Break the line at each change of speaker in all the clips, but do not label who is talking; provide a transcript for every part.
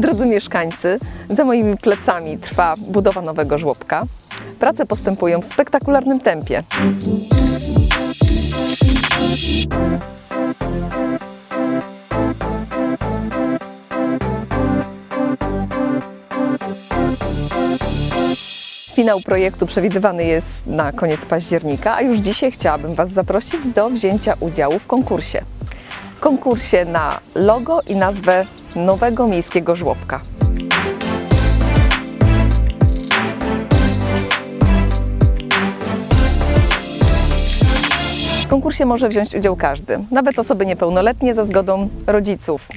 Drodzy mieszkańcy, za moimi plecami trwa budowa nowego żłobka. Prace postępują w spektakularnym tempie. Finał projektu przewidywany jest na koniec października, a już dzisiaj chciałabym Was zaprosić do wzięcia udziału w konkursie. Konkursie na logo i nazwę nowego miejskiego żłobka. W konkursie może wziąć udział każdy, nawet osoby niepełnoletnie za zgodą rodziców.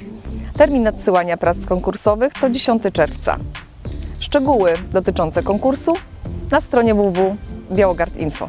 Termin nadsyłania prac konkursowych to 10 czerwca. Szczegóły dotyczące konkursu na stronie www.białogard.info.